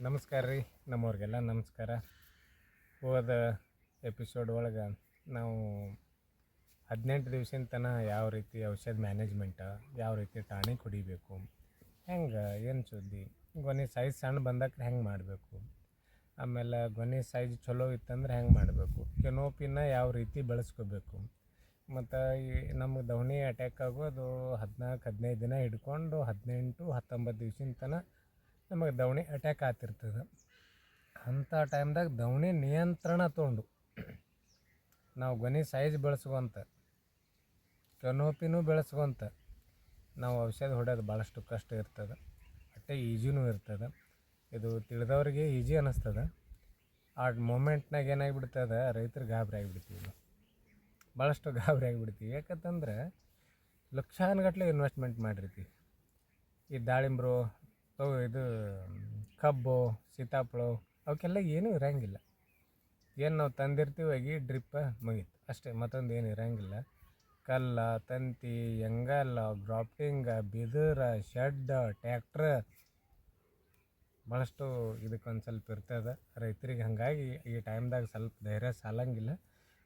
ನಮಸ್ಕಾರ ರೀ, ನಮ್ಮವ್ರಿಗೆಲ್ಲ ನಮಸ್ಕಾರ. ಹೋದ ಎಪಿಸೋಡ್ ಒಳಗೆ ನಾವು ಹದಿನೆಂಟು ದಿವ್ಸಿನ ತನಕ ಯಾವ ರೀತಿ ಔಷಧ ಮ್ಯಾನೇಜ್ಮೆಂಟ ಯಾವ ರೀತಿ ಟಾಣಿ ಹೊಡಿಬೇಕು ಹೆಂಗೆ, ಏನು ಸುದ್ದಿ ಗೊನೆ ಸೈಜ್ ಸಣ್ಣ ಬಂದಕ್ಕೆ ಹೆಂಗೆ ಮಾಡಬೇಕು, ಆಮೇಲೆ ಗೊನೆ ಸೈಜ್ ಚಲೋ ಇತ್ತಂದ್ರೆ ಹೆಂಗೆ ಮಾಡಬೇಕು ಕೆನೋಪಿನ ಯಾವ ರೀತಿ ಬೆಳೆಸ್ಕೋಬೇಕು, ಮತ್ತು ಈ ನಮಗೆ ದವಣಿ ಅಟ್ಯಾಕ್ ಆಗೋದು ಹದಿನಾಲ್ಕು, ಹದಿನೈದು ದಿನ ಹಿಡ್ಕೊಂಡು ಹದಿನೆಂಟು, ಹತ್ತೊಂಬತ್ತು ದಿವ್ಸಿನ ತನಕ ನಮಗೆ ದವಣಿ ಅಟ್ಯಾಕ್ ಆಗ್ತಿರ್ತದೆ. ಅಂಥ ಟೈಮ್ದಾಗ ದವಣಿ ನಿಯಂತ್ರಣ ತೊಗೊಂಡು, ನಾವು ಗೊನಿ ಸೈಜ್ ಬೆಳೆಸ್ಕೊಂತ ಕೆನೋಪಿನೂ ಬೆಳೆಸ್ಕೊಂತ, ನಾವು ಔಷಧ ಹೊಡೆಯೋದು ಭಾಳಷ್ಟು ಕಷ್ಟ ಇರ್ತದೆ. ಅಟ್ಟೆ ಈಜಿನೂ ಇರ್ತದೆ. ಇದು ತಿಳಿದವ್ರಿಗೆ ಈಜಿ ಅನ್ನಿಸ್ತದೆ ಆ ಮೂಮೆಂಟ್ನಾಗ ಏನಾಗಿಬಿಡ್ತದೆ ರೈತರು ಗಾಬರಿ ಆಗಿಬಿಡ್ತೀವಿ ಭಾಳಷ್ಟು ಗಾಬರಿ ಆಗಿಬಿಡ್ತೀವಿ. ಯಾಕಂತಂದ್ರೆ ಲಕ್ಷಾನುಗಟ್ಲೆ ಇನ್ವೆಸ್ಟ್ಮೆಂಟ್ ಮಾಡಿರ್ತೀವಿ. ಈ ದಾಳಿಂಬ್ರು ಅವು ಇದು, ಕಬ್ಬು ಸೀತಾಫಳ ಅವಕ್ಕೆಲ್ಲ ಏನೂ ಇರೋಂಗಿಲ್ಲ. ಏನು ನಾವು ತಂದಿರ್ತೀವಿ ಆಗಿ ಡ್ರಿಪ್ಪ ಮುಗೀತು. ಅಷ್ಟೇ, ಮತ್ತೊಂದು ಏನು ಇರೋಂಗಿಲ್ಲ. ಕಲ್ಲ, ತಂತಿ ಎಂಗಲ್ಲ ಗ್ರಾಫ್ಟಿಂಗ ಬಿದಿರ, ಶೆಡ್, ಟ್ಯಾಕ್ಟ್ರ ಭಾಳಷ್ಟು ಇದಕ್ಕೊಂದು ಸ್ವಲ್ಪ ಇರ್ತದೆ. ರೈತರಿಗೆ ಹಾಗಾಗಿ ಈ ಟೈಮ್ದಾಗ ಸ್ವಲ್ಪ ಧೈರ್ಯ ಸಾಲಂಗಿಲ್ಲ.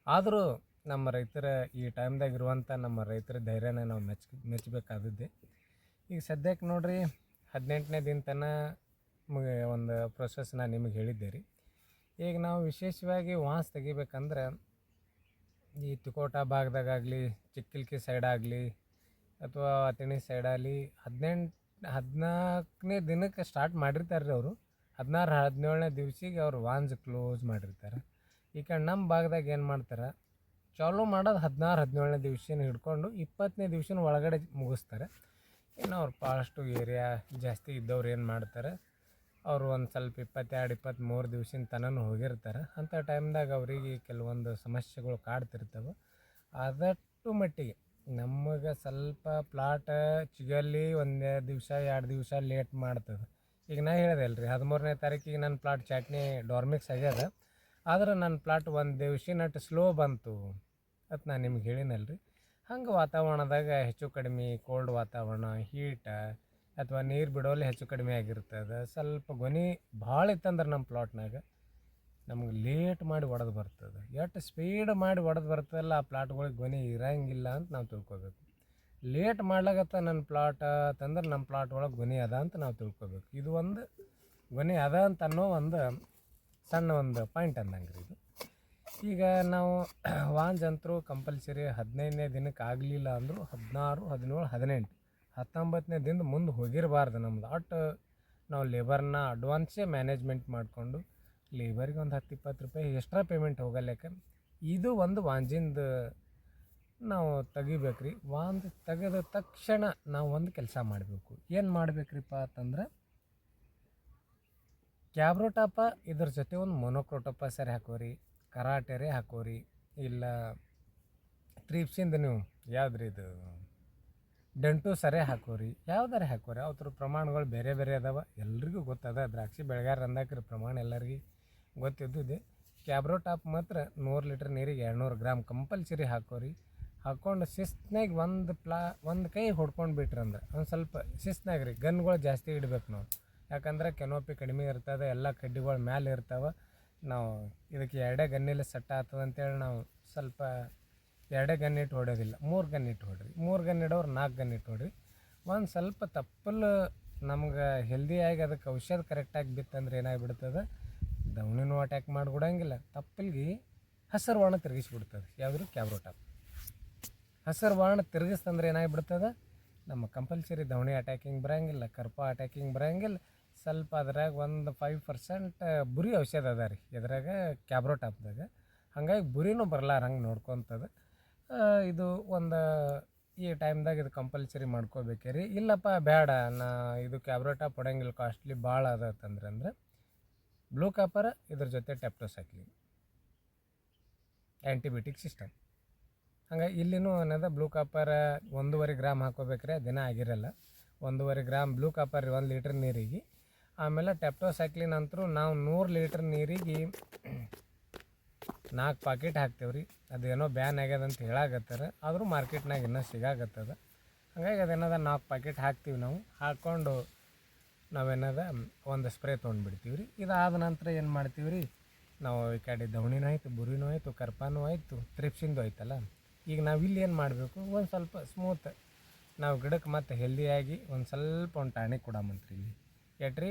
ಆದರೂ ನಮ್ಮ ರೈತರ ಈ ಟೈಮ್ದಾಗ ಇರುವಂಥ ನಮ್ಮ ರೈತರ ಧೈರ್ಯನ ನಾವು ಮೆಚ್ಚ ಮೆಚ್ಚಬೇಕಾದದ್ದೇ ಈಗ ಸದ್ಯಕ್ಕೆ ನೋಡ್ರಿ ಹದಿನೆಂಟನೇ ದಿನ ತನಕ ಒಂದು ಪ್ರೊಸೆಸ್ ನಾನು ನಿಮಗೆ ಹೇಳಿದ್ದೆ ರೀ. ಈಗ ನಾವು ವಿಶೇಷವಾಗಿ ವಾಸ್ ತೆಗಿಬೇಕಂದ್ರೆ ಈ ತಿಕೋಟ ಭಾಗದಾಗಲಿ ಚಿಕ್ಕಿಲ್ಕಿ ಸೈಡ್ ಆಗಲಿ ಅಥವಾ ಅತಿಣಿ ಸೈಡಾಗಲಿ ಹದಿನೆಂಟು, ಹದಿನಾಲ್ಕನೇ ದಿನಕ್ಕೆ ಸ್ಟಾರ್ಟ್ ಮಾಡಿರ್ತಾರೆ ರೀ ಅವರು. ಹದಿನಾರು, ಹದಿನೇಳನೇ ದಿವ್ಸಿಗೆ ಅವ್ರು ವಾನ್ಸ್ ಕ್ಲೋಸ್ ಮಾಡಿರ್ತಾರೆ. ಈ ಕಡೆ ನಮ್ಮ ಭಾಗದಾಗ ಏನು ಮಾಡ್ತಾರೆ, ಚಾಲೂ ಮಾಡೋದು ಹದಿನಾರು, ಹದಿನೇಳನೇ ದಿವ್ಸನ ಹಿಡ್ಕೊಂಡು ಇಪ್ಪತ್ತನೇ ದಿವ್ಸನ ಒಳಗಡೆ ಮುಗಿಸ್ತಾರೆ. ಇನ್ನು ಅವ್ರು ಭಾಳಷ್ಟು ಏರಿಯಾ ಜಾಸ್ತಿ ಇದ್ದವ್ರು ಏನು ಮಾಡ್ತಾರೆ? ಅವರು ಒಂದು ಸ್ವಲ್ಪ ಇಪ್ಪತ್ತೆರಡು ಇಪ್ಪತ್ತ್ಮೂರು ದಿವ್ಸಿನ ತನಕ ಹೋಗಿರ್ತಾರೆ. ಅಂಥ ಟೈಮ್ದಾಗ ಅವರಿಗೆ ಕೆಲವೊಂದು ಸಮಸ್ಯೆಗಳು ಕಾಡ್ತಿರ್ತವೆ. ಆದಷ್ಟು ಮಟ್ಟಿಗೆ ನಮಗೆ ಸ್ವಲ್ಪ ಪ್ಲಾಟ್ ಚಿಗಲ್ಲಿ ಒಂದೇ ದಿವಸ, ಎರಡು ದಿವಸ ಲೇಟ್ ಮಾಡ್ತದೆ. ಈಗ ನಾ ಹೇಳಿದೆ ಅಲ್ರಿ, ಹದಿಮೂರನೇ ತಾರೀಕಿಗೆ ನನ್ನ ಪ್ಲಾಟ್ ಚಟ್ನಿ ಡಾರ್ಮಿಕ್ಸ್ ಆಗ್ಯದ. ಆದ್ರೆ ನನ್ನ ಪ್ಲಾಟ್ ಒಂದು ದಿವ್ಸಿನಟ್ಟು ಸ್ಲೋ ಬಂತು ಅದು ನಾನು ನಿಮ್ಗೆ ಹೇಳಿನಲ್ರಿ. ಹಂಗೆ ವಾತಾವರಣದಾಗ ಹೆಚ್ಚು ಕಡಿಮೆ ಕೋಲ್ಡ್ ವಾತಾವರಣ ಹೀಟ ಅಥವಾ ನೀರು ಬಿಡೋಲಿ ಹೆಚ್ಚು ಕಡಿಮೆ ಆಗಿರ್ತದೆ ಸ್ವಲ್ಪ ಗೊನೆ ಭಾಳ ಇತ್ತಂದ್ರೆ ನಮ್ಮ ಪ್ಲಾಟ್ನಾಗ ನಮ್ಗೆ ಲೇಟ್ ಮಾಡಿ ಒಡೆದು ಬರ್ತದೆ. ಎಷ್ಟು ಸ್ಪೀಡ್ ಮಾಡಿ ಒಡೆದು ಬರ್ತದಲ್ಲ ಆ ಪ್ಲಾಟ್ಗಳಿಗೆ ಗೊನೆ ಇರಂಗಿಲ್ಲ ಅಂತ ನಾವು ತಿಳ್ಕೊಬೇಕು. ಲೇಟ್ ಮಾಡ್ಲಾಗತ್ತ ನನ್ನ ಪ್ಲಾಟ್ ಅಂತಂದ್ರೆ ನಮ್ಮ ಪ್ಲಾಟ್ ಒಳಗೆ ಗೊನೆ ಅದ ಅಂತ ನಾವು ತಿಳ್ಕೊಬೇಕು. ಇದು ಒಂದು ಗೊನೆ ಅದ ಅಂತ ಅನ್ನೋ ಒಂದು ಸಣ್ಣ ಒಂದು ಪಾಯಿಂಟ್ ಅಂದಂಗೆ ಇದು. ಈಗ ನಾವು ವಾಂಜ್ ಅಂತರೂ ಕಂಪಲ್ಸರಿ ಹದಿನೈದನೇ ದಿನಕ್ಕೆ ಆಗಲಿಲ್ಲ ಅಂದರೂ ಹದಿನಾರು, ಹದಿನೇಳು, ಹದಿನೆಂಟು. ಹತ್ತೊಂಬತ್ತನೇ ದಿನದ ಮುಂದೆ ಹೋಗಿರಬಾರ್ದು ನಮ್ದು. ಅಟ್ ನಾವು ಲೇಬರ್ನ ಅಡ್ವಾನ್ಸೇ ಮ್ಯಾನೇಜ್ಮೆಂಟ್ ಮಾಡಿಕೊಂಡು ಲೇಬರ್ಗೆ ಒಂದು ಹತ್ತು ಇಪ್ಪತ್ತು ರೂಪಾಯಿ ಎಕ್ಸ್ಟ್ರಾ ಪೇಮೆಂಟ್ ಹೋಗಲ್ಲಕ್ಕೆ ಇದು ಒಂದು ವಾಂಜಿಂದ ನಾವು ತೆಗಿಬೇಕು ರೀ ವಾಂಜ್ ತೆಗೆದ ತಕ್ಷಣ ನಾವು ಒಂದು ಕೆಲಸ ಮಾಡಬೇಕು. ಏನು ಮಾಡಬೇಕ್ರಿಪ್ಪ ಅಂತಂದ್ರೆ ಕ್ಯಾಬ್ರೋಟಾಪ ಇದ್ರ ಜೊತೆ ಒಂದು ಮೊನೋಕ್ರೋಟೋಪ ಸರಿ ಹಾಕೋರಿ. ಕರಾಟೆರೆ ಹಾಕೋರಿ. ಇಲ್ಲ ತ್ರೀಪ್ಸಿಂದ ನೀವು ಯಾವ್ದ್ರಿ ಇದು? ಡೆಂಟು ಸರಿ ಹಾಕೋರಿ. ಯಾವ್ದಾರೆ ಹಾಕೋರಿ? ಅವ್ರ ಪ್ರಮಾಣಗಳು ಬೇರೆ ಬೇರೆ ಅದಾವ. ಎಲ್ರಿಗೂ ಗೊತ್ತದ. ದ್ರಾಕ್ಷಿ ಬೆಳೆಗಾರ ಅಂದಾಕ್ರಿ ಪ್ರಮಾಣ ಎಲ್ಲರಿಗೆ ಗೊತ್ತಿದ್ದಿದೆ. ಕ್ಯಾಬ್ರೋ ಟಾಪ್ ಮಾತ್ರ ನೂರು ಲೀಟ್ರ್ ನೀರಿಗೆ ಎರಡುನೂರು ಗ್ರಾಮ್ ಕಂಪಲ್ಸರಿ ಹಾಕೋರಿ. ಹಾಕ್ಕೊಂಡು ಶಿಸ್ತ್ನಾಗ ಒಂದು ಪ್ಲಾ ಒಂದು ಕೈ ಹೊಡ್ಕೊಂಡು ಬಿಟ್ರಂದ್ರೆ ಒಂದು ಸ್ವಲ್ಪ ಶಿಸ್ತ್ನಾಗ ರೀ ಗನ್ಗಳು ಜಾಸ್ತಿ ಇಡ್ಬೇಕು ನಾವು. ಯಾಕಂದ್ರೆ ಕೆನೋಪಿ ಕಡಿಮೆ ಇರ್ತದೆ, ಎಲ್ಲ ಕಡ್ಡಿಗಳು ಮ್ಯಾಲೆ ಇರ್ತಾವೆ. ನಾವು ಇದಕ್ಕೆ ಎರಡೇ ಗನ್ನಿಲ್ಲ ಸೆಟ್ ಆಗ್ತದೆ ಅಂತೇಳಿ ನಾವು ಸ್ವಲ್ಪ ಎರಡೇ ಗನ್ ಇಟ್ಟು ಹೊಡೆಯೋದಿಲ್ಲ. ಮೂರು ಗನ್ ಇಟ್ಟು ಹೊಡ್ರಿ. ಮೂರು ಗನ್ ಇಡೋರು ನಾಲ್ಕು ಗನ್ ಇಟ್ಟು ಹೊಡ್ರಿ. ಒಂದು ಸ್ವಲ್ಪ ತಪ್ಪಲು ನಮ್ಗೆ ಹೆಲ್ದಿಯಾಗಿ ಅದಕ್ಕೆ ಔಷಧ ಕರೆಕ್ಟಾಗಿ ಬಿತ್ತಂದ್ರೆ ಏನಾಗಿಬಿಡ್ತದೆ? ದವಣಿನೂ ಅಟ್ಯಾಕ್ ಮಾಡಿಬಿಡಂಗಿಲ್ಲ ತಪ್ಪಲ್ಗೆ ಹಸಿರು ವಾಣ ತಿರುಗಿಸ್ಬಿಡ್ತದೆ. ಯಾವ್ದು ಕ್ಯಾಬ್ರೋಟಾಪ್ ಹಸಿರು ವಾಣ ತಿರುಗಿಸ್ತಂದ್ರೆ ಏನಾಗಿಬಿಡ್ತದೆ? ನಮ್ಮ ಕಂಪಲ್ಸರಿ ದವಣಿ ಅಟ್ಯಾಕಿಂಗ್ ಬರೋಂಗಿಲ್ಲ, ಕರ್ಪ ಅಟ್ಯಾಕಿಂಗ್ ಬರೋಂಗಿಲ್ಲ. ಸ್ವಲ್ಪ ಅದ್ರಾಗ ಒಂದು ಫೈವ್ ಪರ್ಸೆಂಟ್ ಬುರಿ ಔಷಧ ಅದ ರೀ. ಇದ್ರಾಗ ಕ್ಯಾಬ್ರೋಟಾಪ್ದಾಗ ಹಂಗಾಗಿ ಬುರಿನೂ ಬರಲಾರ ಹಂಗೆ ನೋಡ್ಕೊತದ. ಇದು ಒಂದು ಈ ಟೈಮ್ದಾಗ ಇದು ಕಂಪಲ್ಸರಿ ಮಾಡ್ಕೋಬೇಕೆ ರೀ. ಇಲ್ಲಪ್ಪ ಬೇಡ ನಾ ಇದು ಕ್ಯಾಬ್ರೋಟಾಪ್ ಹೊಡಂಗಿಲ್ಲ ಕಾಸ್ಟ್ಲಿ ಭಾಳ ಅದ ಅಂತಂದ್ರೆ ಅಂದ್ರೆ ಬ್ಲೂ ಕಾಪರ್ ಇದ್ರ ಜೊತೆ ಟೆಪ್ಟೋಸೈಕ್ಲಿನ್ ಆ್ಯಂಟಿಬಯೋಟಿಕ್ ಸಿಸ್ಟಮ್ ಹಂಗೆ ಇಲ್ಲಿನೂ ಅನ್ನೋದು ಬ್ಲೂ ಕಾಪರ ಒಂದೂವರೆ ಗ್ರಾಮ್ ಹಾಕೋಬೇಕ್ರೆ ದಿನ ಆಗಿರಲ್ಲ. ಒಂದೂವರೆ ಗ್ರಾಮ್ ಬ್ಲೂ ಕಾಪರ್ ಒಂದು ಲೀಟ್ರ್ ನೀರಿಗೆ ಆಮೇಲೆ ಟೆಪ್ಟೋಸೈಕ್ಲಿನ್ ಅಂತರೂ ನಾವು ನೂರು ಲೀಟ್ರ್ ನೀರಿಗೆ ನಾಲ್ಕು ಪಾಕೆಟ್ ಹಾಕ್ತೇವೆ ರೀ ಅದೇನೋ ಬ್ಯಾನ್ ಆಗ್ಯದ ಅಂತ ಹೇಳಾಕತ್ತಾರ. ಆದರೂ ಮಾರ್ಕೆಟ್ನಾಗ ಇನ್ನೂ ಸಿಗಾಗತ್ತದ ಹಾಗಾಗಿ ಅದೇನದ ನಾಲ್ಕು ಪಾಕೆಟ್ ಹಾಕ್ತೀವಿ ನಾವು. ಹಾಕ್ಕೊಂಡು ನಾವೇನದ ಒಂದು ಸ್ಪ್ರೇ ತೊಗೊಂಡ್ಬಿಡ್ತೀವಿ ರೀ ಇದಾದ ನಂತರ ಏನು ಮಾಡ್ತೀವಿ ರೀ ನಾವು ಈ ಕಡೆ ದವಣಿನೂ ಆಯಿತು, ಬುರಿನೂ ಆಯಿತು, ಕರ್ಪಾನೂ ಆಯಿತು ತ್ರಿಪ್ಸಿಂದು ಆಯ್ತಲ್ಲ. ಈಗ ನಾವು ಇಲ್ಲಿ ಏನು ಮಾಡಬೇಕು? ಒಂದು ಸ್ವಲ್ಪ ಸ್ಮೂತ್ ನಾವು ಗಿಡಕ್ಕೆ ಮತ್ತು ಹೆಲ್ದಿಯಾಗಿ ಒಂದು ಸ್ವಲ್ಪ ಒಂದು ಟಾಣಿಕ್ ಕೊಡಮಂತ್ರಿ ಇಲ್ಲಿ. ಎಟ್ರಿ?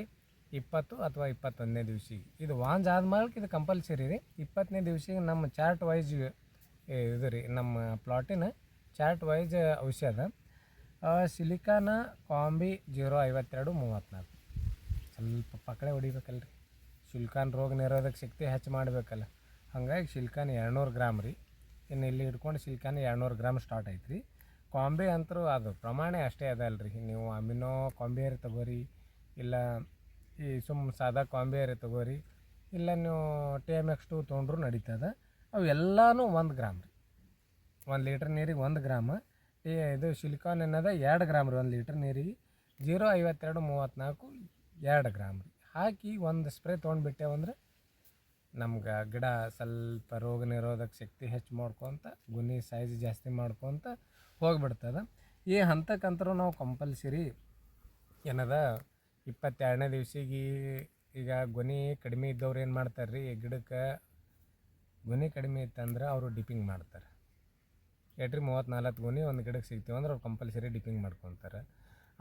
ಇಪ್ಪತ್ತು ಅಥವಾ ಇಪ್ಪತ್ತೊಂದನೇ ದಿವ್ಸಿಗೆ. ಇದು ವಾಂಜ್ ಆದ್ಮೇಲೆ ಇದು ಕಂಪಲ್ಸರಿ ರೀ. ಇಪ್ಪತ್ತನೇ ದಿವ್ಸಿಗೆ ನಮ್ಮ ಚಾರ್ಟ್ ವೈಸ್ ಇದು ರೀ, ನಮ್ಮ ಪ್ಲಾಟಿನ ಚಾರ್ಟ್ ವೈಸ್ ಔಷಧ ಸಿಲಿಕಾನ ಕಾಂಬಿ ಜೀರೋ ಐವತ್ತೆರಡು ಮೂವತ್ತ್ನಾಲ್ಕು ಸ್ವಲ್ಪ ಪಕಡೆ ಹೊಡಿಬೇಕಲ್ರಿ. ರೀ ಶಿಲ್ಕಾನ್ ರೋಗ ನಿರೋಧಕ ಶಕ್ತಿ ಹೆಚ್ಚು ಮಾಡಬೇಕಲ್ಲ. ಹಾಗಾಗಿ ಶಿಲ್ಕಾನ್ ಎರಡುನೂರು ಗ್ರಾಮ್ ರೀ. ಇನ್ನು ಇಲ್ಲಿ ಹಿಡ್ಕೊಂಡು ಶಿಲ್ಕಾನ್ ಎರಡುನೂರು ಗ್ರಾಮ್ ಸ್ಟಾರ್ಟ್ ಐತೆ ರೀ ಕಾಂಬಿ ಅಂತರೂ ಅದು ಪ್ರಮಾಣ ಅಷ್ಟೇ ಅದಲ್ರಿ. ನೀವು ಅಮಿನೋ ಕಾಂಬಿಯರ್ ತಗೋರಿ. ಇಲ್ಲ ಈ ಸುಮ್ಮ ಸಾದಾ ಕಾಂಬಿಯರ್ ತಗೋರಿ, ಇಲ್ಲ ನೀವು ಟಿ ಎಂ ಎಕ್ಸ್ ಟು ತೊಗೊಂಡ್ರು ನಡೀತದೆ. ಅವು ಎಲ್ಲನೂ ಒಂದು ಗ್ರಾಮ್ ರೀ. ಒಂದು ಲೀಟ್ರ್ ನೀರಿಗೆ ಒಂದು ಗ್ರಾಮ. ಈ ಇದು ಸಿಲಿಕಾನ್ ಅನ್ನೋದ ಎರಡು ಗ್ರಾಮ್ ರೀ, ಒಂದು ಲೀಟ್ರ್ ನೀರಿಗೆ. ಜೀರೋ ಐವತ್ತೆರಡು ಮೂವತ್ತ್ನಾಲ್ಕು ಎರಡು ಗ್ರಾಮ್ ರೀ. ಹಾಕಿ ಒಂದು ಸ್ಪ್ರೇ ತೊಗೊಂಡ್ಬಿಟ್ಟೇವಂದ್ರೆ ನಮ್ಗೆ ಗಿಡ ಸ್ವಲ್ಪ ರೋಗ ನಿರೋಧಕ ಶಕ್ತಿ ಹೆಚ್ಚು ಮಾಡ್ಕೊತ, ಗುನಿ ಸೈಜ್ ಜಾಸ್ತಿ ಮಾಡ್ಕೊತ ಹೋಗ್ಬಿಡ್ತದೆ. ಈ ಹಂತಕ್ಕಂತರೂ ನಾವು ಕಂಪಲ್ಸರಿ ಏನದ ಇಪ್ಪತ್ತೆರಡನೇ ದಿವ್ಸಿಗೆ ಈಗ ಗೊನೆ ಕಡಿಮೆ ಇದ್ದವ್ರು ಏನು ಮಾಡ್ತಾರೆ ರೀ ಗಿಡಕ್ಕೆ ಗೊನೆ ಕಡಿಮೆ ಇತ್ತಂದ್ರೆ ಅವರು ಡಿಪ್ಪಿಂಗ್ ಮಾಡ್ತಾರೆ. ಎಟ್ರಿ ಮೂವತ್ತ್ನಾಲ್ಕು ಗೊನೆ ಒಂದು ಗಿಡಕ್ಕೆ ಸಿಗ್ತೀವಿ ಅಂದ್ರೆ ಅವ್ರು ಕಂಪಲ್ಸರಿ ಡಿಪ್ಪಿಂಗ್ ಮಾಡ್ಕೊತಾರೆ.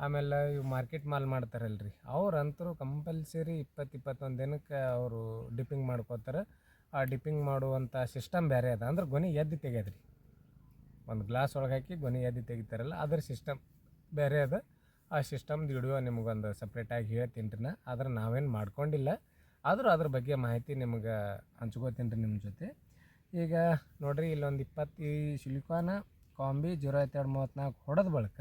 ಆಮೇಲೆ ಇವು ಮಾರ್ಕೆಟ್ ಮಾಲ್ ಮಾಡ್ತಾರಲ್ರಿ, ಅವ್ರಂತರೂ ಕಂಪಲ್ಸರಿ ಇಪ್ಪತ್ತು ಇಪ್ಪತ್ತೊಂದು ದಿನಕ್ಕೆ ಅವರು ಡಿಪ್ಪಿಂಗ್ ಮಾಡ್ಕೋತಾರೆ. ಆ ಡಿಪ್ಪಿಂಗ್ ಮಾಡುವಂಥ ಸಿಸ್ಟಮ್ ಬೇರೆ ಅದ, ಅಂದ್ರೆ ಗೊನೆ ಎದ್ದು ತೆಗೆಯೋದ್ರಿ. ಒಂದು ಗ್ಲಾಸ್ ಒಳಗೆ ಹಾಕಿ ಗೊನೆ ಎದ್ದು ತೆಗಿತಾರಲ್ಲ, ಅದ್ರ ಸಿಸ್ಟಮ್ ಬೇರೆ ಅದ. ಆ ಸಿಸ್ಟಮ್ದು ವಿಡಿಯೋ ನಿಮಗೊಂದು ಸಪ್ರೇಟಾಗಿ ಹೇಳ್ತೀನಿ ರೀ ನಾ. ಆದ್ರೆ ನಾವೇನು ಮಾಡ್ಕೊಂಡಿಲ್ಲ. ಆದರೂ ಅದ್ರ ಬಗ್ಗೆ ಮಾಹಿತಿ ನಿಮ್ಗೆ ಹಂಚ್ಕೋತೀನಿ ರೀ ನಿಮ್ಮ ಜೊತೆ. ಈಗ ನೋಡ್ರಿ, ಇಲ್ಲೊಂದು ಇಪ್ಪತ್ತು ಈ ಕಾಂಬಿ ಜೀರೋ ಐತೆರಡು ಮೂವತ್ತ್ನಾಲ್ಕು ಹೊಡೆದ ಬಳಿಕ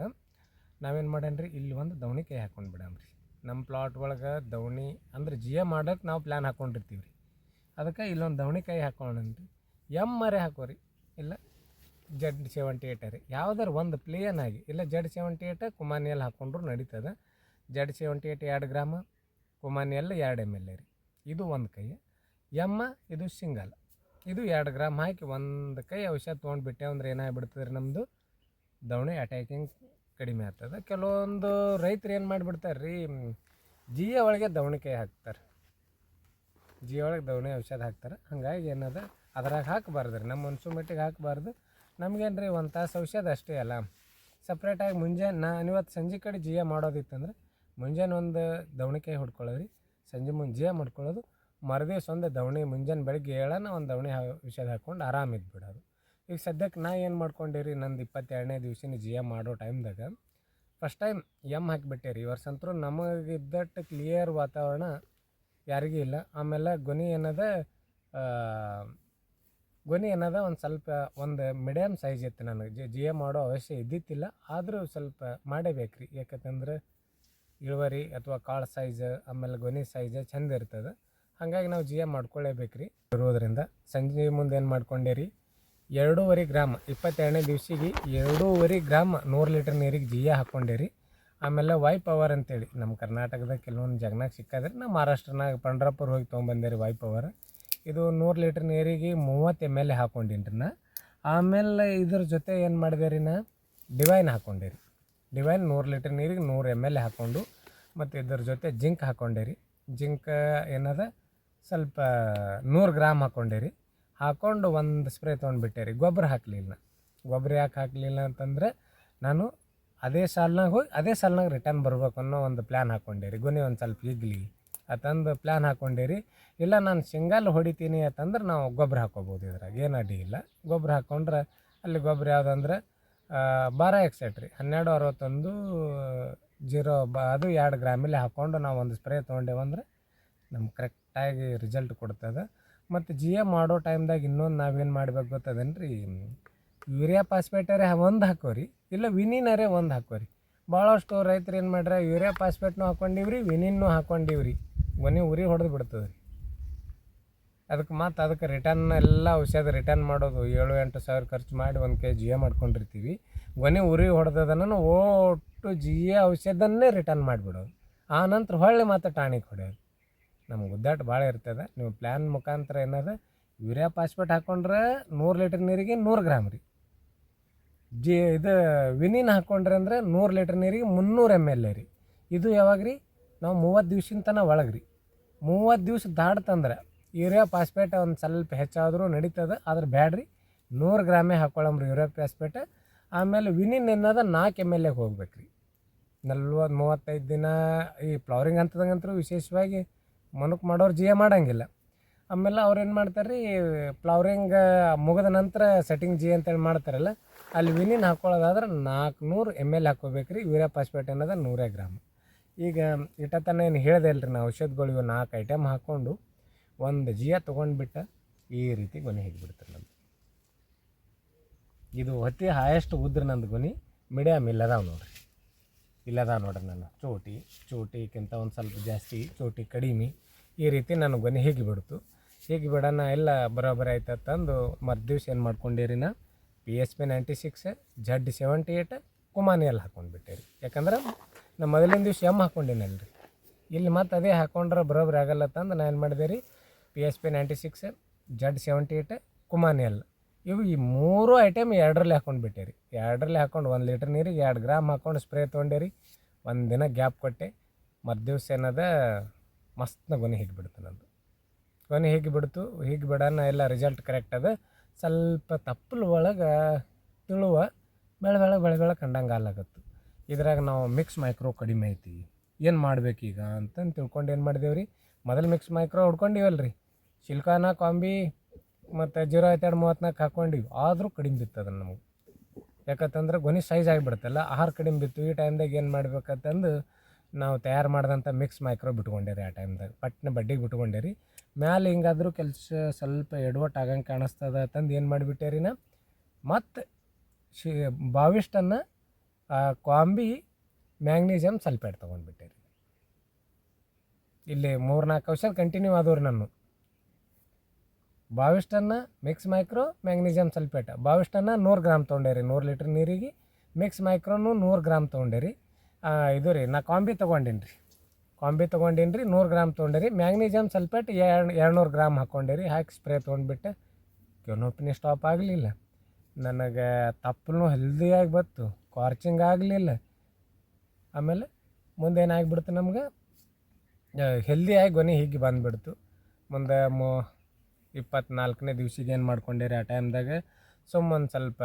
ನಾವೇನು ಮಾಡೇನ್ರಿ ಇಲ್ಲಿ ಒಂದು ದೌಣಿ ಕೈ ಹಾಕೊಂಡು ಬಿಡಮ್ರಿ. ನಮ್ಮ ಪ್ಲಾಟ್ ಒಳಗೆ ದವಣಿ ಅಂದ್ರೆ ಜಿಯ ಮಾಡೋಕೆ ನಾವು ಪ್ಲ್ಯಾನ್ ಹಾಕ್ಕೊಂಡಿರ್ತೀವಿ ರೀ ಅದಕ್ಕೆ ಇಲ್ಲೊಂದು ದೌಣಿ ಕೈ ಹಾಕೊಂಡ್ರಿ ಎಂ ಮರೆ ಹಾಕೋರಿ. ಇಲ್ಲ? ಜಡ್ ಸೆವೆಂಟಿ ಏಟ್ ರೀ. ಯಾವ್ದಾರು ಒಂದು ಪ್ಲೇನ್ ಆಗಿ, ಇಲ್ಲ ಜಡ್ ಸೆವೆಂಟಿ ಏಟ ಕುಮಾನಿಯಲ್ಲಿ ಹಾಕ್ಕೊಂಡ್ರು ನಡೀತದೆ. ಜಡ್ ಸೆವೆಂಟಿ ಏಟ್ ಎರಡು ಗ್ರಾಮ ಕುಮಾನಿಯಲ್ಲಿ ಎರಡು ಎಂ ಎಲ್ ಎ ರೀ. ಇದು ಒಂದು ಕೈ. ಎಮ್ಮ ಇದು ಸಿಂಗಲ್ ಇದು ಎರಡು ಗ್ರಾಮ್ ಹಾಕಿ ಒಂದು ಕೈ ಔಷಧ ತೊಗೊಂಡ್ಬಿಟ್ಟೆ ಅಂದ್ರೆ ಏನಾಗ್ಬಿಡ್ತದೆ ರೀ ನಮ್ಮದು ದವಣಿ ಅಟ್ಯಾಕಿಂಗ್ ಕಡಿಮೆ ಆಗ್ತದೆ. ಕೆಲವೊಂದು ರೈತರು ಏನು ಮಾಡಿಬಿಡ್ತಾರೆ ರೀ ಜಿಯ ಒಳಗೆ ದವಣಿಕಾಯಿ ಹಾಕ್ತಾರೆ. ಜಿಯ ಒಳಗೆ ದವಣಿ ಔಷಧ ಹಾಕ್ತಾರೆ. ಹಾಗಾಗಿ ಏನದ? ಅದ್ರಾಗ ಹಾಕಬಾರ್ದು ರೀ. ನಮ್ಮ ಮನ್ಸು ಮಟ್ಟಿಗೆ ಹಾಕಬಾರ್ದು. ನಮ್ಗೇನು ರೀ ಒಂದು ತಾಸು ಔಷಧ ಅಷ್ಟೇ ಅಲ್ಲ. ಸಪ್ರೇಟಾಗಿ ಮುಂಜಾನೆ ನಾನು ಇವತ್ತು ಸಂಜೆ ಕಡೆ ಜಿಯ ಮಾಡೋದಿತ್ತಂದ್ರೆ, ಮುಂಜಾನೆ ಒಂದು ದವಣಿಕಾಯಿ ಹೊಡ್ಕೊಳ್ಳೋದು ರೀ ಸಂಜೆ ಮುಂದೆ ಜಿಯ ಮಾಡ್ಕೊಳ್ಳೋದು. ಮರುದಿವ್ಸ ಒಂದು ದವಣಿ, ಮುಂಜಾನೆ ಬೆಳಗ್ಗೆ ಏಳನ ಒಂದು ದವಣಿ ಔಷಧ ಹಾಕ್ಕೊಂಡು ಆರಾಮ ಇದ್ಬಿಡೋದು. ಈಗ ಸದ್ಯಕ್ಕೆ ನಾ ಏನು ಮಾಡ್ಕೊಂಡಿರಿ, ನಂದು ಇಪ್ಪತ್ತೆರಡನೇ ದಿವ್ಸಿನ ಜಿಯ ಮಾಡೋ ಟೈಮ್ದಾಗ ಫಸ್ಟ್ ಟೈಮ್ ಎಂ ಹಾಕಿಬಿಟ್ಟೆ ರೀ ಇವರ್ಸ್ ವರ್ಷ ಅಂತೂ ನಮಗಿದ್ದಟ್ಟು ಕ್ಲಿಯರ್ ವಾತಾವರಣ ಯಾರಿಗೂ ಇಲ್ಲ. ಆಮೇಲೆ ಗೊನಿ ಏನದ ಗೊನೆ ಏನದ? ಒಂದು ಸ್ವಲ್ಪ ಒಂದು ಮೀಡಿಯಮ್ ಸೈಜ್ ಇತ್ತು ನನಗೆ. ಜಿ ಜಿ ಎ ಮಾಡೋ ಅವಶ್ಯ ಇದ್ದಿತ್ತಿಲ್ಲ. ಆದರೂ ಸ್ವಲ್ಪ ಮಾಡೇಬೇಕು ಯಾಕಂತಂದ್ರೆ ಇಳುವರಿ ಅಥವಾ ಕಾಳು ಸೈಜ್ ಆಮೇಲೆ ಗೊನೆ ಸೈಜ್ ಚಂದ ಇರ್ತದೆ. ಹಾಗಾಗಿ ನಾವು ಜಿ ಎ ಮಾಡ್ಕೊಳ್ಳೇಬೇಕು ರೀ ಇರೋದ್ರಿಂದ ಸಂಜೆ ಮುಂದೆ ಏನು ಮಾಡ್ಕೊಂಡೆ ರೀ ಎರಡೂವರೆ ಗ್ರಾಮ್, ಇಪ್ಪತ್ತೆರಡನೇ ದಿವ್ಸಿಗೆ ಎರಡೂವರೆ ಗ್ರಾಮ್ ನೂರು ಲೀಟ್ರ್ ನೀರಿಗೆ ಜಿ ಎ ಹಾಕ್ಕೊಂಡೆ ರೀ ಆಮೇಲೆ ವೈ ಪವರ್ ಅಂತೇಳಿ. ನಮ್ಮ ಕರ್ನಾಟಕದಾಗ ಕೆಲವೊಂದು ಜಗನಾಗ ಸಿಕ್ಕಾದ್ರೆ ನಾವು ಮಹಾರಾಷ್ಟ್ರನಾಗ, ಪಂಡ್ರಾಪುರ ಹೋಗಿ ತೊಗೊಂಬಂದೆ ರೀ ವೈ ಪವರ್ ಇದು ನೂರು ಲೀಟ್ರ್ ನೀರಿಗೆ ಮೂವತ್ತು ಎಂ ಎಲ್ ನಾ ಆಮೇಲೆ ಇದ್ರ ಜೊತೆ ಏನು ಮಾಡಿದೆ ರೀ ನಾ? ಡಿವೈನ್ ಹಾಕ್ಕೊಂಡೆ ರೀ ಡಿವೈನ್ ನೂರು ಲೀಟ್ರ್ ನೀರಿಗೆ ನೂರು ಎಂ ಎಲ್ ಎ ಹಾಕ್ಕೊಂಡು ಮತ್ತು ಇದ್ರ ಜೊತೆ ಜಿಂಕ್ ಹಾಕ್ಕೊಂಡೆ ರೀ ಜಿಂಕ್ ಏನದ? ಸ್ವಲ್ಪ ನೂರು ಗ್ರಾಮ್ ಹಾಕ್ಕೊಂಡೆ ರೀ ಹಾಕ್ಕೊಂಡು ಒಂದು ಸ್ಪ್ರೇ ತೊಗೊಂಡ್ಬಿಟ್ಟೆ ರೀ ಗೊಬ್ಬರ ಹಾಕಲಿಲ್ಲ ಗೊಬ್ಬರ ಯಾಕೆ ಹಾಕಲಿಲ್ಲ ಅಂತಂದರೆ ನಾನು ಅದೇ ಸಾಲ್ನಾಗ ಹೋಗಿ ಅದೇ ಸಾಲ್ನಾಗ ರಿಟರ್ನ್ ಬರ್ಬೇಕು ಅನ್ನೋ ಒಂದು ಪ್ಲ್ಯಾನ್ ಹಾಕ್ಕೊಂಡೆ ರೀ ಗೊನೆ ಒಂದು ಸ್ವಲ್ಪ ಇಗ್ಲಿ ಅತಂದು ಪ್ಲ್ಯಾನ್ ಹಾಕ್ಕೊಂಡಿರಿ ಇಲ್ಲ, ನಾನು ಸಿಂಗಲ್ ಹೊಡಿತೀನಿ ಅಂತಂದ್ರೆ ನಾವು ಗೊಬ್ಬರ ಹಾಕ್ಕೋಬೋದು ಇದ್ರಾಗ. ಏನು ಅಡ್ಡಿ ಇಲ್ಲ. ಗೊಬ್ಬರ ಹಾಕ್ಕೊಂಡ್ರೆ ಅಲ್ಲಿ ಗೊಬ್ಬರ ಯಾವುದಂದ್ರೆ ಬಾರ ಎಕ್ಸೆಟ್ ರೀ. ಹನ್ನೆರಡು ಅರವತ್ತೊಂದು, ಜೀರೋ ಬ, ಅದು ಎರಡು ಗ್ರಾಮಲ್ಲಿ ಹಾಕ್ಕೊಂಡು ನಾವು ಒಂದು ಸ್ಪ್ರೇ ತೊಗೊಂಡೇವಂದ್ರೆ ನಮ್ಗೆ ಕರೆಕ್ಟಾಗಿ ರಿಸಲ್ಟ್ ಕೊಡ್ತದೆ. ಮತ್ತು ಜಿ ಎ ಮಾಡೋ ಟೈಮ್ದಾಗ ಇನ್ನೊಂದು ನಾವೇನು ಮಾಡ್ಬೇಕು ಗೊತ್ತದೇನು ರೀ ಯೂರಿಯಾ ಪಾಸ್ಪೇಟರೇ ಒಂದು ಹಾಕೋರಿ. ಇಲ್ಲ, ವಿನಿನರೇ ಒಂದು ಹಾಕೋರಿ. ಭಾಳಷ್ಟು ರೈತರು ಏನು ಮಾಡ್ರೆ, ಯೂರಿಯಾ ಪಾಸ್ಪೇಟ್ನೂ ಹಾಕ್ಕೊಂಡಿವ್ರಿ ವಿನಿನ್ನೂ ಹಾಕ್ಕೊಂಡಿವ್ರಿ ಮನೆ ಉರಿ ಹೊಡೆದು ಬಿಡ್ತದೆ ರೀ. ಅದಕ್ಕೆ ಮತ್ತು ಅದಕ್ಕೆ ರಿಟರ್ನ್ ಎಲ್ಲ ಔಷಧ ರಿಟರ್ನ್ ಮಾಡೋದು ಏಳು ಎಂಟು ಸಾವಿರ ಖರ್ಚು ಮಾಡಿ ಒಂದು ಕೆ ಜಿ ಎ ಮಾಡ್ಕೊಂಡಿರ್ತೀವಿ. ಗೊನೆ ಉರಿ ಹೊಡೆದದನ್ನು ಒಟ್ಟು ಜಿ ಎ ಔಷಧನ್ನೇ ರಿಟರ್ನ್ ಮಾಡಿಬಿಡೋದು. ಆ ನಂತರ ಹೊಳ್ಳಿ ಮತ್ತು ಟಾಣಿಕ್ ಹೊಡೆಯೋದು. ನಮ್ಗೆ ಉದ್ದಾಟ ಭಾಳ ಇರ್ತದೆ. ನೀವು ಪ್ಲ್ಯಾನ್ ಮುಖಾಂತರ ಏನದ ಯೂರಿಯಾ ಪಾಸ್ಪೇಟ್ ಹಾಕ್ಕೊಂಡ್ರೆ ನೂರು ಲೀಟ್ರ್ ನೀರಿಗೆ ನೂರು ಗ್ರಾಮ್ ರೀ. ಜಿ ಇದು ವಿನಿನ್ ಹಾಕ್ಕೊಂಡ್ರೆ ಅಂದ್ರೆ ನೂರು ಲೀಟ್ರ್ ನೀರಿಗೆ ಮುನ್ನೂರು ಎಂ ಎಲ್ ಎ ರೀ. ಇದು ಯಾವಾಗ ರೀ? ನಾವು ಮೂವತ್ತು ದಿವ್ಸಿನ ತನಕ ಒಳಗೆ ರೀ ಮೂವತ್ತು ದಿವ್ಸ ದಾಡ್ತಂದ್ರೆ ಯೂರಿಯಾ ಪಾಸ್ಪೇಟ್ ಒಂದು ಸ್ವಲ್ಪ ಹೆಚ್ಚಾದರೂ ನಡೀತದೆ, ಆದ್ರೆ ಬ್ಯಾಡ್ರಿ. ನೂರು ಗ್ರಾಮೇ ಹಾಕ್ಕೊಳ್ಳಂಬ್ರಿ ಯೂರಿಯಾ ಪಾಸ್ಪೇಟ್. ಆಮೇಲೆ ವಿನಿನ್ ಎನ್ನೋದು ನಾಲ್ಕು ಎಂ ಎಲ್ ಎಗೆ ಹೋಗ್ಬೇಕು ರೀ ನಲ್ವತ್ತು, ಮೂವತ್ತೈದು ದಿನ ಈ ಫ್ಲವರಿಂಗ್ ಹಂತದಂಗಂತೂ ವಿಶೇಷವಾಗಿ ಮನುಕ್ ಮಾಡೋರು ಜಿ ಎ ಮಾಡಂಗಿಲ್ಲ. ಆಮೇಲೆ ಅವ್ರು ಏನು ಮಾಡ್ತಾರೆ ರೀ ಫ್ಲವರಿಂಗ್ ಮುಗಿದ ನಂತರ ಸೆಟ್ಟಿಂಗ್ ಜಿ ಅಂತೇಳಿ ಮಾಡ್ತಾರಲ್ಲ, ಅಲ್ಲಿ ವಿನಿನ್ ಹಾಕ್ಕೊಳ್ಳೋದಾದ್ರೆ ನಾಲ್ಕುನೂರು ಎಂ ಎಲ್ ಹಾಕ್ಕೋಬೇಕು ರೀ ಯೂರಿಯಾ ಪಾಸ್ಪೇಟ್ ಅನ್ನೋದು ನೂರೇ ಗ್ರಾಮ್. ಈಗ ಇಟ್ಟತನ ಏನು ಹೇಳಿದೆ ಅಲ್ರಿ ನಾವು ಔಷಧಗಳು ಇವು ನಾಲ್ಕು ಐಟಮ್ ಹಾಕ್ಕೊಂಡು ಒಂದು ಜಿಯ ತೊಗೊಂಡ್ಬಿಟ್ಟು ಈ ರೀತಿ ಗೊನೆ ಹಿಗ್ಬಿಡ್ತಾರೆ ನಮ್ದು. ಇದು ಅತಿ ಹಾಯೆಸ್ಟ್ ಉದ್ರ ನಂದು ಗೊನೆ ಮೀಡಿಯಮ್ ಇಲ್ಲದಾವ ನೋಡ್ರಿ. ಇಲ್ಲದಾವ ನೋಡ್ರಿ ನಾನು ಚೋಟಿ ಚೋಟಿಕ್ಕಿಂತ ಒಂದು ಸ್ವಲ್ಪ ಜಾಸ್ತಿ, ಚೋಟಿ ಕಡಿಮೆ ಈ ರೀತಿ ನಾನು ಗೊನೆ ಹೀಗೆ ಬಿಡ್ತು ಹೀಗೆ ಬಿಡೋಣ ಎಲ್ಲ ಬರೋಬ್ಬರಿ ಆಯ್ತು ತಂದು ಮರು ದಿವ್ಸ ಏನು ಮಾಡ್ಕೊಂಡಿರಿ ನಾ P S P ninety six Z seventy eight ಕುಮಾನಿಯಲ್ಲಿ ರೀ ಯಾಕಂದ್ರೆ ನಾ ಮೊದಲಿನ ದಿವ್ಸ ಎಂ ಹಾಕೊಂಡಿನಲ್ರಿ. ಇಲ್ಲಿ ಮತ್ತೆ ಅದೇ ಹಾಕೊಂಡ್ರೆ ಬರೋಬ್ರಿ ಆಗಲ್ಲ ತಂದು ನಾನು ಏನು ಮಾಡಿದೆ ರೀ P S P ninety six Z seventy eight ಕುಮಾನಿಯಲ್ ಇವು ಈ ಮೂರು ಐಟಮ್ ಎರಡರಲ್ಲಿ ಹಾಕೊಂಡು ಬಿಟ್ಟೆ ರೀ. ಎರಡರಲ್ಲಿ ಹಾಕೊಂಡು ಒಂದು ಲೀಟ್ರ್ ನೀರಿಗೆ ಎರಡು ಗ್ರಾಮ್ ಹಾಕೊಂಡು ಸ್ಪ್ರೇ ತೊಗೊಂಡೆ ರೀ. ಒಂದು ದಿನ ಗ್ಯಾಪ್ ಕೊಟ್ಟೆ. ಮರು ದಿವ್ಸ ಏನದ ಮಸ್ತ್ನ ಗೊನೆ ಹೀಗೆ ಬಿಡ್ತು ನಂದು. ಗೊನೆ ಹೀಗೆ ಬಿಡ್ತು ಹೀಗೆ ಬಿಡೋಣ ಎಲ್ಲ ರಿಸಲ್ಟ್ ಕರೆಕ್ಟ್ ಅದ. ಸ್ವಲ್ಪ ತಪ್ಪಲು ಒಳಗೆ ತಿಳುವ, ಬೆಳೆ ಬೆಳೆ ಬೆಳೆ ಬೆಳೆ ಕಂಡಂಗೆ ಆಲಾಗತ್ತು ಇದ್ರಾಗ ನಾವು ಮಿಕ್ಸ್ ಮೈಕ್ರೋ ಕಡಿಮೆ ಐತಿ. ಏನು ಮಾಡ್ಬೇಕೀಗ ಅಂತಂದು ತಿಳ್ಕೊಂಡು ಏನು ಮಾಡಿದೇವ್ರಿ? ಮೊದಲು ಮಿಕ್ಸ್ ಮೈಕ್ರೋ ಹೊಡ್ಕೊಂಡಿವಲ್ಲ ರೀ ಶಿಲ್ಕಾನ, ಕಾಂಬಿ, ಮತ್ತು ಜೀರೋ ಐತೆರಡು ಮೂವತ್ತ್ನಾಲ್ಕು ಹಾಕ್ಕೊಂಡಿವಿ ಆದರೂ ಕಡಿಮೆ ಬಿತ್ತದ ನಮಗೆ. ಯಾಕಂತಂದ್ರೆ ಗೊನಿ ಸೈಜ್ ಆಗಿಬಿಡುತ್ತಲ್ಲ ಆಹಾರ ಕಡಿಮೆ ಬಿತ್ತು. ಈ ಟೈಮ್ದಾಗ ಏನು ಮಾಡ್ಬೇಕಂತಂದು ನಾವು ತಯಾರು ಮಾಡಿದಂಥ ಮಿಕ್ಸ್ ಮೈಕ್ರೋ ಬಿಟ್ಕೊಂಡೇರಿ ಆ ಟೈಮ್ದಾಗ ಪಟ್ನ ಬಡ್ಡಿಗೆ ಬಿಟ್ಕೊಂಡೇರಿ ಮ್ಯಾಲೆ ಹಿಂಗಾದ್ರೂ ಕೆಲಸ ಸ್ವಲ್ಪ ಎಡವಟ್ ಆಗಂಗೆ ಕಾಣಿಸ್ತದ ಅಂತಂದು ಏನು ಮಾಡಿಬಿಟ್ಟೇರಿ ನಾ? ಮತ್ತು ಶಿ ಬಾವಿಷ್ಟನ್ನು ಕಾಂಬಿ ಮ್ಯಾಗ್ನೀಸಿಯಮ್ ಸಲ್ಫೇಟ್ ತೊಗೊಂಡ್ಬಿಟ್ಟೆ ರೀ ಇಲ್ಲಿ ಮೂರು ನಾಲ್ಕು ಔಷಧ ಕಂಟಿನ್ಯೂ ಆದವ್ರಿ ನಾನು. ಬಾವಿಷ್ಟನ್ನು ಮಿಕ್ಸ್ ಮೈಕ್ರೋ ಮ್ಯಾಗ್ನೀಸಿಯಮ್ ಸಲ್ಫೇಟ್ ಬಾವಿಷ್ಟನ್ನು ನೂರು ಗ್ರಾಮ್ ತೊಗೊಂಡೇರಿ, ನೂರು ಲೀಟ್ರ್ ನೀರಿಗೆ ಮಿಕ್ಸ್ ಮೈಕ್ರೋನು ನೂರು ಗ್ರಾಮ್ ತೊಗೊಂಡೇರಿ. ಇದು ರೀ, ನಾ ಕಾಂಬಿ ತೊಗೊಂಡೀನಿ ರೀ ಕಾಂಬಿ ತೊಗೊಂಡೀನಿ ರೀ ನೂರು ಗ್ರಾಮ್ ತೊಗೊಂಡೇರಿ. ಮ್ಯಾಗ್ನೀಸಿಯಮ್ ಸಲ್ಫೇಟ್ ಎರಡು, ಎರಡುನೂರು ಗ್ರಾಮ್ ಹಾಕ್ಕೊಂಡೇರಿ ಹಾಕಿ ಸ್ಪ್ರೇ ತೊಗೊಂಡ್ಬಿಟ್ಟೆ ಕೆನೋಪಿನಿ ಸ್ಟಾಪ್ ಆಗಲಿಲ್ಲ. ನನಗೆ ತಪ್ಪಲು ಹೆಲ್ದಿಯಾಗಿ ಬತ್ತು ಕಾರ್ಚಿಂಗ್ ಆಗಲಿಲ್ಲ. ಆಮೇಲೆ ಮುಂದೆ ಏನಾಗ್ಬಿಡ್ತು ನಮ್ಗೆ ಹೆಲ್ದಿಯಾಗಿ ಗೊನೆ ಹೀಗೆ ಬಂದುಬಿಡ್ತು. ಮುಂದೆ ಮೊ, ಇಪ್ಪತ್ನಾಲ್ಕನೇ ದಿವ್ಸಿಗೆ ಏನು ಮಾಡ್ಕೊಂಡೇರಿ ಆ ಟೈಮ್ದಾಗ ಸುಮ್ಮನೆ ಸ್ವಲ್ಪ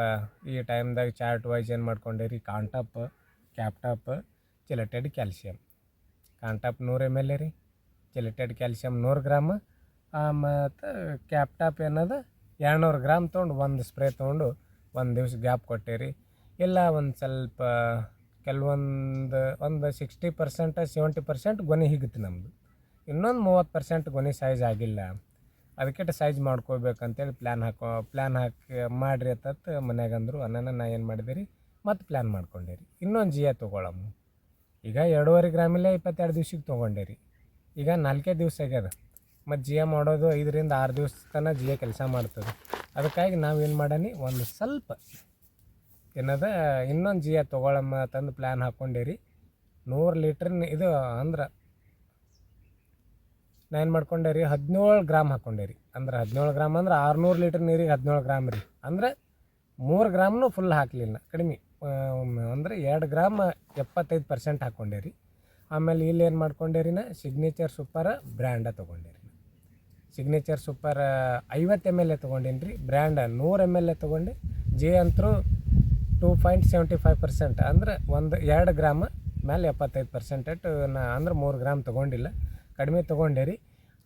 ಈ ಟೈಮ್ದಾಗ ಚಾರ್ಟ್ ವೈಸ್ ಏನು ಮಾಡ್ಕೊಂಡೇರಿ? ಕಾಂಟಾಪ್ ಕ್ಯಾಪ್ಟಾಪ್ ಚಿಲಟೆಡ್ ಕ್ಯಾಲ್ಸಿಯಮ್ ಕಾಂಟಾಪ್ ನೂರು ಎಂ ಎಲ್ ರೀ. ಚಿಲಟೆಡ್ ಕ್ಯಾಲ್ಸಿಯಮ್ ನೂರು ಗ್ರಾಮ್. ಮತ್ತು ಕ್ಯಾಪ್ಟಾಪ್ ಏನದ? ಎರಡುನೂರು ಗ್ರಾಮ್ ತೊಗೊಂಡು ಒಂದು ಸ್ಪ್ರೇ ತೊಗೊಂಡು ಒಂದು ದಿವ್ಸ ಗ್ಯಾಪ್ ಕೊಟ್ಟೇರಿ. ಇಲ್ಲ, ಒಂದು ಸ್ವಲ್ಪ ಕೆಲವೊಂದು, ಒಂದು ಸಿಕ್ಸ್ಟಿ ಪರ್ಸೆಂಟ್ ಸೆವೆಂಟಿ ಪರ್ಸೆಂಟ್ ಗೊನೆ ಹಿಗುತ್ತೆ ನಮ್ಮದು ಇನ್ನೊಂದು ಮೂವತ್ತು ಪರ್ಸೆಂಟ್ ಗೊನೆ ಸೈಜ್ ಆಗಿಲ್ಲ. ಅದಕ್ಕೆ ಸೈಜ್ ಮಾಡ್ಕೋಬೇಕಂತೇಳಿ ಪ್ಲ್ಯಾನ್ ಹಾಕೋ ಪ್ಲ್ಯಾನ್ ಹಾಕಿ ಮಾಡಿರಿ ಅತ್ತತ್ ಮನ್ಯಾಗ ಅಂದರು ನಾ ಏನು ಮಾಡಿದೆ ರೀ? ಮತ್ತು ಪ್ಲ್ಯಾನ್ ಮಾಡ್ಕೊಂಡೆ ರೀ. ಇನ್ನೊಂದು ಜಿಯ ತೊಗೊಳಮ್ಮ ಈಗ ಎರಡೂವರೆ ಗ್ರಾಮಿಲ್ಲೇ ಇಪ್ಪತ್ತೆರಡು ದಿವ್ಸಕ್ಕೆ ತೊಗೊಂಡೆ ರೀ. ಈಗ ನಾಲ್ಕೇ ದಿವಸ ಆಗ್ಯದ. ಮತ್ತು ಜಿಯ ಮಾಡೋದು ಐದರಿಂದ ಆರು ದಿವಸ ತನಕ ಜಿಯ ಕೆಲಸ ಮಾಡ್ತದೆ. ಅದಕ್ಕಾಗಿ ನಾವೇನು ಮಾಡನಿ, ಒಂದು ಸ್ವಲ್ಪ ಏನದ, ಇನ್ನೊಂದು ಜಿಯ ತೊಗೊಳಮ್ಮ ತಂದು ಪ್ಲ್ಯಾನ್ ಹಾಕ್ಕೊಂಡೇರಿ ನೂರು ಲೀಟ್ರ್ ಇದು ಅಂದ್ರೆ ನಾ ಏನು ಮಾಡ್ಕೊಂಡೆ ರೀ ಹದಿನೇಳು ಗ್ರಾಮ್ ಹಾಕ್ಕೊಂಡೆ ರೀ ಅಂದ್ರೆ ಹದಿನೇಳು ಗ್ರಾಮ್ ಅಂದ್ರೆ ಆರುನೂರು ಲೀಟ್ರ್ ನೀರಿಗೆ ಹದಿನೇಳು ಗ್ರಾಮ್ ರೀ. ಅಂದ್ರೆ ಮೂರು ಗ್ರಾಮ್ನು ಫುಲ್ ಹಾಕಲಿಲ್ಲ. ಕಡಿಮೆ ಅಂದರೆ ಎರಡು ಗ್ರಾಮ್ ಎಪ್ಪತ್ತೈದು ಪರ್ಸೆಂಟ್ ಹಾಕ್ಕೊಂಡೆ ರೀ ಆಮೇಲೆ ಇಲ್ಲಿ ಏನು ಮಾಡ್ಕೊಂಡೆ ರೀ ನಾ ಸಿಗ್ನೇಚರ್ ಸೂಪರ್ ಬ್ರ್ಯಾಂಡ ತೊಗೊಂಡೆ ರೀ ಸಿಗ್ನೇಚರ್ ಸೂಪರ್ ಐವತ್ತು ಎಂ ಎಲ್ ಎ ತೊಗೊಂಡೀನಿ ರೀ ಬ್ರ್ಯಾಂಡ ನೂರು ಎಂ ಎಲ್ ಎ ತೊಗೊಂಡೆ. ಜೆ ಅಂತರೂ two point seventy five percent ಅಂದ್ರೆ ಒಂದು ಎರಡು ಗ್ರಾಮ ಮೇಲೆ ಎಪ್ಪತ್ತೈದು ಪರ್ಸೆಂಟ್ ಅಟ್, ನಾ ಅಂದ್ರೆ ಮೂರು ಗ್ರಾಮ್ ತೊಗೊಂಡಿಲ್ಲ. ಕಡಿಮೆ ತೊಗೊಂಡೆ ರೀ.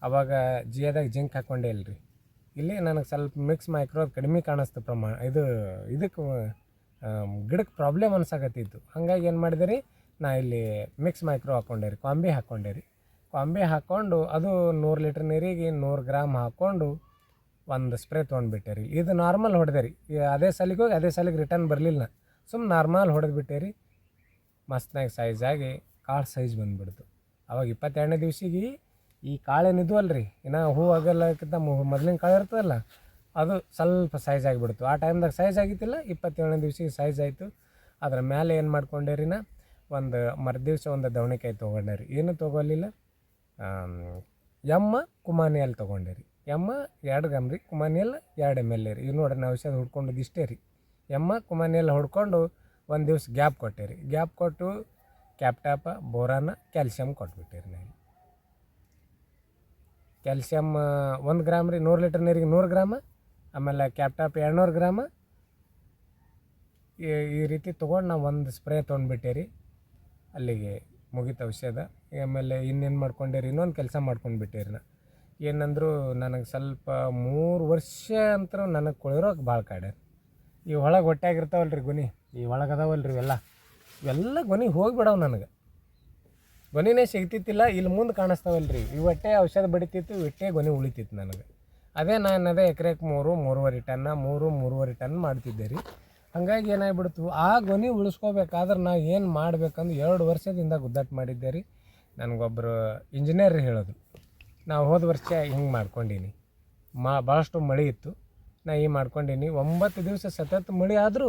ಅವಾಗ ಜಿಯಾದಾಗ ಜಿಂಕ್ ಹಾಕ್ಕೊಂಡೇ ಇಲ್ರಿ. ಇಲ್ಲಿ ನನಗೆ ಸ್ವಲ್ಪ ಮಿಕ್ಸ್ ಮೈಕ್ರೋ ಕಡಿಮೆ ಕಾಣಿಸ್ತು ಪ್ರಮಾಣ, ಇದು ಇದಕ್ಕೆ ಗಿಡಕ್ಕೆ ಪ್ರಾಬ್ಲಮ್ ಅನ್ಸಾಕತ್ತಿತ್ತು. ಹಾಗಾಗಿ ಏನು ಮಾಡಿದೆ ರೀ, ನಾ ಇಲ್ಲಿ ಮಿಕ್ಸ್ ಮೈಕ್ರೋ ಹಾಕ್ಕೊಂಡೆ ರೀ, ಕಾಂಬಿ ಹಾಕ್ಕೊಂಡೆ ರೀ. ಕಾಂಬಿ ಹಾಕ್ಕೊಂಡು ಅದು ನೂರು ಲೀಟ್ರ್ ನೀರಿಗೆ ನೂರು ಗ್ರಾಮ್ ಹಾಕ್ಕೊಂಡು ಒಂದು ಸ್ಪ್ರೇ ತೊಗೊಂಡ್ಬಿಟ್ಟೆ ರೀ. ಇದು ನಾರ್ಮಲ್ ಹೊಡೆದೆ ರೀ. ಅದೇ ಸಲಿಗೆ ಹೋಗಿ ಅದೇ ಸಲಿಗೆ ರಿಟರ್ನ್ ಬರಲಿಲ್ಲ. ಸುಮ್ಮನೆ ನಾರ್ಮಲ್ ಹೊಡೆದ್ಬಿಟ್ಟೆ ರೀ. ಮಸ್ತ್ನಾಗ ಸೈಜ್ ಆಗಿ ಕಾಳು ಸೈಜ್ ಬಂದುಬಿಡ್ತು. ಅವಾಗ ಇಪ್ಪತ್ತೆರಡನೇ ದಿವ್ಸಿಗೆ ಈ ಕಾಳೇನಿದ್ವು ಅಲ್ರಿ? ಇನ್ನು ಹೂ ಆಗಲ್ಲಕ್ಕಿಂತ ಮೊದಲಿನ ಕಾಳು ಇರ್ತದಲ್ಲ, ಅದು ಸ್ವಲ್ಪ ಸೈಜ್ ಆಗಿಬಿಡ್ತು. ಆ ಟೈಮ್ದಾಗ ಸೈಜ್ ಆಗಿತ್ತಿಲ್ಲ, ಇಪ್ಪತ್ತೇಳನೇ ದಿವ್ಸಿಗೆ ಸೈಜ್ ಆಯಿತು. ಅದರ ಮೇಲೆ ಏನು ಮಾಡ್ಕೊಂಡೆ ರೀ ನಾ? ಒಂದು ಮರು, ದಿವಸ ಒಂದು ದವಣಿಕಾಯಿ ತೊಗೊಂಡೆ ರೀ. ಏನು ತೊಗೊಲಿಲ್ಲ? ಯಮ್ಮ ಕುಮಾನಿಯಲ್ಲಿ ತೊಗೊಂಡೆ ರೀ. ಎಮ್ಮ ಎರಡು ಗ್ರಾಮ್ ರೀ ಕುಮಾನಿಯಲ್ ಎರಡು ಎಂ ಎಲ್ ಎ ರೀ. ಇವು ನೋಡ್ರಿ ನಾವು ಔಷಧ ಹುಡ್ಕೊಂಡು ಇಷ್ಟೇ ರೀ. ಎಮ್ಮ ಕುಮಾನಿಯಲ್ಲಿ ಹೊಡ್ಕೊಂಡು ಒಂದು ದಿವ್ಸ ಗ್ಯಾಪ್ ಕೊಟ್ಟೆ ರೀ. ಗ್ಯಾಪ್ ಕೊಟ್ಟು ಕ್ಯಾಪ್ಟಾಪ, ಬೋರಾನ ಕ್ಯಾಲ್ಸಿಯಮ್ ಕೊಟ್ಬಿಟ್ಟಿರಿ ನಾನು ಕ್ಯಾಲ್ಸಿಯಮ್ ಒಂದು ಗ್ರಾಮ್ ರೀ, ನೂರು ಲೀಟ್ರ್ ನೀರಿಗೆ ನೂರು ಗ್ರಾಮ, ಆಮೇಲೆ ಕ್ಯಾಪ್ಟಾಪ್ ಎರಡುನೂರು ಗ್ರಾಮ. ಈ ರೀತಿ ತೊಗೊಂಡು ನಾವು ಒಂದು ಸ್ಪ್ರೇ ತೊಗೊಂಡ್ಬಿಟ್ಟೆ ರೀ. ಅಲ್ಲಿಗೆ ಮುಗಿತು ಔಷಧ ಆಮೇಲೆ ಇನ್ನೇನು ಮಾಡ್ಕೊಂಡೆ ಇನ್ನೊಂದು ಕೆಲಸ ಮಾಡ್ಕೊಂಡ್ಬಿಟ್ಟೆ ರೀ ನಾ. ಏನಂದ್ರು ನನಗೆ ಸ್ವಲ್ಪ ಮೂರು ವರ್ಷ ಅಂತೂ ನನಗೆ ಕೊಳಿರೋಕೆ ಭಾಳ ಕಾಡ್ಯಾರ. ಈ ಒಳಗೆ ಹೊಟ್ಟೆಯಾಗಿರ್ತಾವಲ್ಲ ರೀ ಗೊನಿ, ಈ ಒಳಗೆ ಅದಾವಲ್ಲ ರೀ ಇವೆಲ್ಲ. ಇವೆಲ್ಲ ಗೊನಿ ಹೋಗಿಬಿಡವು ನನಗೆ. ಗೊನಿನೇ ಸಿಗ್ತಿತ್ತಿಲ್ಲ ಇಲ್ಲಿ ಮುಂದೆ ಕಾಣಿಸ್ತಾವಲ್ಲ ರೀ ಈ ಹೊಟ್ಟೆ ಔಷಧ ಬಡಿತಿತ್ತು ಇಟ್ಟೆ ಗೊನಿ ಉಳಿತಿತ್ತು ನನಗೆ. ಅದೇ ನಾನು ಅದೇ ಎಕರೆಗೆ ಮೂರು, ಮೂರುವರೆ ಟನ್ನ ಮೂರು, ಮೂರುವರೆ ಟನ್ ಮಾಡ್ತಿದ್ದೆ ರೀ. ಹಂಗಾಗಿ ಏನಾಗ್ಬಿಡ್ತು, ಆ ಗೊನಿ ಉಳಿಸ್ಕೋಬೇಕಾದ್ರೆ ನಾವು ಏನು ಮಾಡ್ಬೇಕಂದು ಎರಡು ವರ್ಷದಿಂದ ಗುದ್ದಾಟ ಮಾಡಿದ್ದೆ ರೀ. ನನಗೊಬ್ಬರು ಇಂಜಿನಿಯರ್ ಹೇಳೋದು. ನಾವು ಹೋದ ವರ್ಷ ಹಿಂಗೆ ಮಾಡ್ಕೊಂಡೀನಿ. ಮಾ ಭಾಳಷ್ಟು ಮಳೆ ಇತ್ತು. ನಾ ಈ ಮಾಡ್ಕೊಂಡೀನಿ. ಒಂಬತ್ತು ದಿವಸ ಸತತ ಮಳೆ ಆದರೂ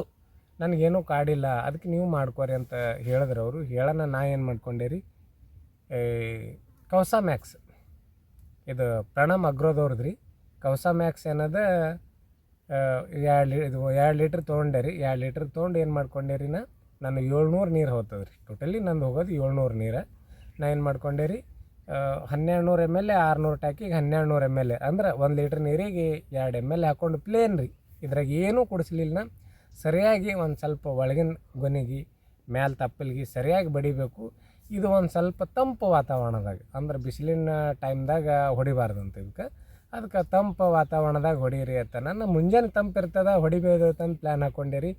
ನನಗೇನೂ ಕಾಡಿಲ್ಲ. ಅದಕ್ಕೆ ನೀವು ಮಾಡ್ಕೋರಿ ಅಂತ ಹೇಳಿದ್ರು ಅವರು. ಹೇಳೋಣ, ನಾ ಏನು ಮಾಡ್ಕೊಂಡೆ ರೀ ಕೌಸಾ ಮ್ಯಾಕ್ಸ್. ಇದು ಪ್ರಣಮ್ ಅಗ್ರೋದವ್ರದ್ದು ರೀ ಕೌಸಾ ಮ್ಯಾಕ್ಸ್ ಏನದ? ಎರಡು ಇದು ಎರಡು ಲೀಟ್ರ್ ತೊಗೊಂಡೆ ರೀ ಎರಡು ಲೀಟ್ರ್ ತೊಗೊಂಡು ಏನು ಮಾಡ್ಕೊಂಡೆ ರೀ ನಾ? ನಾನು ಏಳ್ನೂರು ನೀರು ಹೋಗ್ತದೆ ರೀ ಟೋಟಲಿ ನಂದು ಹೋಗೋದು ಏಳ್ನೂರು ನೀರು. ನಾ ಏನು ಮಾಡ್ಕೊಂಡೆ ರೀ ಹನ್ನೆರಡು ನೂರು ಎಂ ಎಲ್ ಎ ಆರುನೂರು ಟ್ಯಾಕಿಗೆ ಹನ್ನೆರಡು ನೂರು ಎಂ ಎಲ್ ಎ ಅಂದ್ರೆ ಒಂದು ಲೀಟ್ರ್ ನೀರಿಗೆ ಎರಡು ಎಂ ಎಲ್ ಎ ಹಾಕ್ಕೊಂಡು ಪ್ಲೇನ್ ರೀ. ಇದ್ರಾಗ ಏನೂ ಕುಡಿಸ್ಲಿಲ್ಲ ಸರಿಯಾಗಿ ಒಂದು ಸ್ವಲ್ಪ ಒಳಗಿನ ಗೊನೆಗೆ, ಮ್ಯಾಲ ತಪ್ಪಲ್ಗೆ ಸರಿಯಾಗಿ ಬಡಿಬೇಕು. ಇದು ಒಂದು ಸ್ವಲ್ಪ ತಂಪು ವಾತಾವರಣದಾಗ, ಅಂದ್ರೆ ಬಿಸಿಲಿನ ಟೈಮ್ದಾಗ ಹೊಡಿಬಾರ್ದಂತ ಇದಕ್ಕೆ ಅದಕ್ಕೆ ತಂಪು ವಾತಾವರಣದಾಗ ಹೊಡೀರಿ ಅಂತ ನಾನು ಮುಂಜಾನೆ ತಂಪು ಇರ್ತದ ಹೊಡಿಬೋದು ಅಂತ ಪ್ಲ್ಯಾನ್ ಹಾಕ್ಕೊಂಡಿರಿ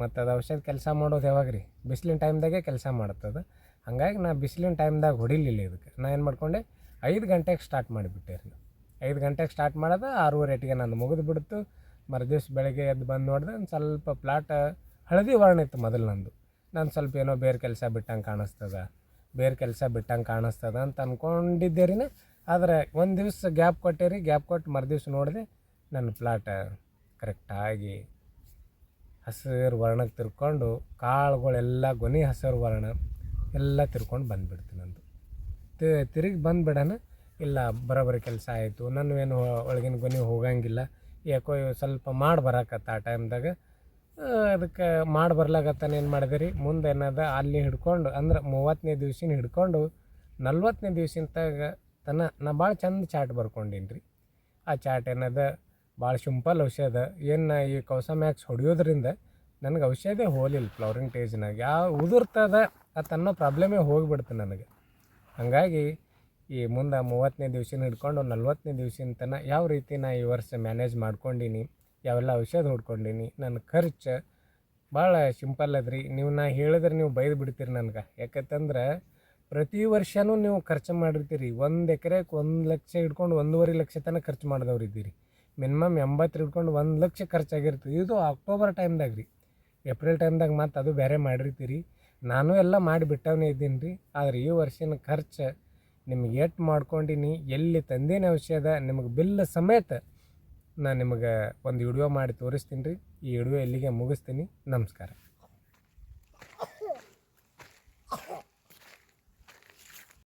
ಮತ್ತು ಅದು ಔಷಧ ಕೆಲಸ ಮಾಡೋದು ಯಾವಾಗ ರೀ ಬಿಸಿಲಿನ ಟೈಮ್ದಾಗೆ ಕೆಲಸ ಮಾಡ್ತದೆ. ಹಂಗಾಗಿ ನಾ ಬಿಸಿಲಿನ ಟೈಮ್ದಾಗ ಹೊಡಿಲಿಲ್ಲ ಇದಕ್ಕೆ. ನಾ ಏನು ಮಾಡ್ಕೊಂಡೆ, ಐದು ಗಂಟೆಗೆ ಸ್ಟಾರ್ಟ್ ಮಾಡಿಬಿಟ್ಟೆ ರೀ ಐದು ಗಂಟೆಗೆ ಸ್ಟಾರ್ಟ್ ಮಾಡೋದು ಆರೂವರೆ ಎಟ್ಟಿಗೆ ನಾನು ಮುಗಿದು ಬಿಡ್ತು. ಮರುದಿವ್ಸ ಬೆಳಗ್ಗೆ ಎದ್ದು ಬಂದು ನೋಡಿದೆ, ಒಂದು ಸ್ವಲ್ಪ ಪ್ಲಾಟ್ ಹಳದಿ ವರ್ಣ ಇತ್ತು ಮೊದಲು ನಂದು. ನಾನು ಸ್ವಲ್ಪ ಏನೋ ಬೇರೆ ಕೆಲಸ ಬಿಟ್ಟಂಗೆ ಕಾಣಿಸ್ತದ, ಬೇರೆ ಕೆಲಸ ಬಿಟ್ಟಂಗೆ ಕಾಣಿಸ್ತದ ಅಂತ ಅಂದ್ಕೊಂಡಿದ್ದೆ ರೀ ಆದರೆ ಒಂದು ದಿವ್ಸ ಗ್ಯಾಪ್ ಕೊಟ್ಟೆ ರೀ, ಗ್ಯಾಪ್ ಕೊಟ್ಟು ಮರುದಿವ್ಸ ನೋಡಿದೆ ನನ್ನ ಪ್ಲಾಟ ಕರೆಕ್ಟಾಗಿ ಹಸಿರು ವರ್ಣಕ್ಕೆ ತಿರ್ಕೊಂಡು ಕಾಳುಗಳೆಲ್ಲ ಗೊನೆ ಹಸಿರು ವರ್ಣ. ಎಲ್ಲ ತಿರ್ಕೊಂಡು ಬಂದುಬಿಡ್ತು ನಂದು. ತಿರುಗಿ ಬಂದುಬಿಡೋಣ ಇಲ್ಲ ಬರೋಬ್ಬರಿ ಕೆಲಸ ಆಯಿತು, ನಾನು ಏನು ಒಳಗಿನ ಗೊನೆ ಹೋಗಂಗಿಲ್ಲ, ಯಾಕೋ ಸ್ವಲ್ಪ ಮಾಡಿ ಬರಕತ್ತ ಆ ಟೈಮ್ದಾಗ ಅದಕ್ಕೆ ಮಾಡಿ ಬರ್ಲಾಗತ್ತಾನ ಏನು ಮಾಡಿದೆ ರೀ ಮುಂದೆ ಏನದ ಅಲ್ಲಿ ಹಿಡ್ಕೊಂಡು, ಅಂದ್ರೆ ಮೂವತ್ತನೇ ದಿವ್ಸಿನ ಹಿಡ್ಕೊಂಡು ನಲ್ವತ್ತನೇ ದಿವ್ಸಿಂದಾಗ ತನ, ನಾ ಭಾಳ ಚಂದ ಚಾಟ್ ಬರ್ಕೊಂಡೀನಿ ರೀ ಆ ಚಾಟ್ ಏನದ ಭಾಳ ಸಿಂಪಲ್ ಔಷಧ, ಏನು ಈ ಕೌಸ ಮ್ಯಾಕ್ಸ್ ಹೊಡೆಯೋದ್ರಿಂದ, ನನಗೆ ಔಷಧ ಹೋಲಿಲ್ಲ ಫ್ಲವರಿಂಗ್ ಟೇಜ್ನಾಗ ಯಾವ ಉದುರ್ತದ ಅಂತ ಅನ್ನೋ ಪ್ರಾಬ್ಲಮೇ ಹೋಗಿಬಿಡ್ತು ನನಗೆ. ಹಾಗಾಗಿ ಈ ಮುಂದೆ ಮೂವತ್ತನೇ ದಿವ್ಸಿನ ಹಿಡ್ಕೊಂಡು ನಲ್ವತ್ತನೇ ದಿವ್ಸಿನ ತನಕ ಯಾವ ರೀತಿ ನಾ ಈ ವರ್ಷ ಮ್ಯಾನೇಜ್ ಮಾಡ್ಕೊಂಡೀನಿ, ಯಾವೆಲ್ಲ ಔಷಧ ಹೊಡ್ಕೊಂಡೀನಿ, ನನ್ನ ಖರ್ಚು ಭಾಳ ಸಿಂಪಲ್ ಅದ್ರಿ. ನೀವು ನಾ ಹೇಳಿದ್ರೆ ನೀವು ಬೈದು ಬಿಡ್ತೀರಿ ನನಗೆ. ಯಾಕಂತಂದ್ರೆ ಪ್ರತಿ ವರ್ಷವೂ ನೀವು ಖರ್ಚು ಮಾಡಿರ್ತೀರಿ. ಒಂದು ಎಕರೆಗೆ ಒಂದು ಲಕ್ಷ ಹಿಡ್ಕೊಂಡು ಒಂದೂವರೆ ಲಕ್ಷ ತನಕ ಖರ್ಚು ಮಾಡಿದವ್ರು ಇದ್ದೀರಿ. ಮಿನಿಮಮ್ ಎಂಬತ್ತು ಹಿಡ್ಕೊಂಡು ಒಂದು ಲಕ್ಷ ಖರ್ಚಾಗಿರ್ತೀವಿ ಇದು ಅಕ್ಟೋಬರ್ ಟೈಮ್ದಾಗ ರೀ. ಏಪ್ರಿಲ್ ಟೈಮ್ದಾಗ ಮತ್ತು ಅದು ಬೇರೆ ಮಾಡಿರ್ತೀರಿ. ನಾನು ಎಲ್ಲ ಮಾಡಿ ಬಿಟ್ಟವನೇ ಇದ್ದೀನಿ ರೀ ಆದರೆ ಈ ವರ್ಷಿನ ಖರ್ಚು ನಿಮ್ಗೆ ಎಷ್ಟು ಮಾಡ್ಕೊಂಡಿನಿ, ಎಲ್ಲಿ ತಂದೇನೆ ಔಷಧ, ನಿಮಗೆ ಬಿಲ್ ಸಮೇತ ನಾನು ನಿಮಗೆ ಒಂದು ವಿಡಿಯೋ ಮಾಡಿ ತೋರಿಸ್ತೀನಿ ರೀ ಈ ವಿಡಿಯೋ ಇಲ್ಲಿಗೆ ಮುಗಿಸ್ತೀನಿ. ನಮಸ್ಕಾರ.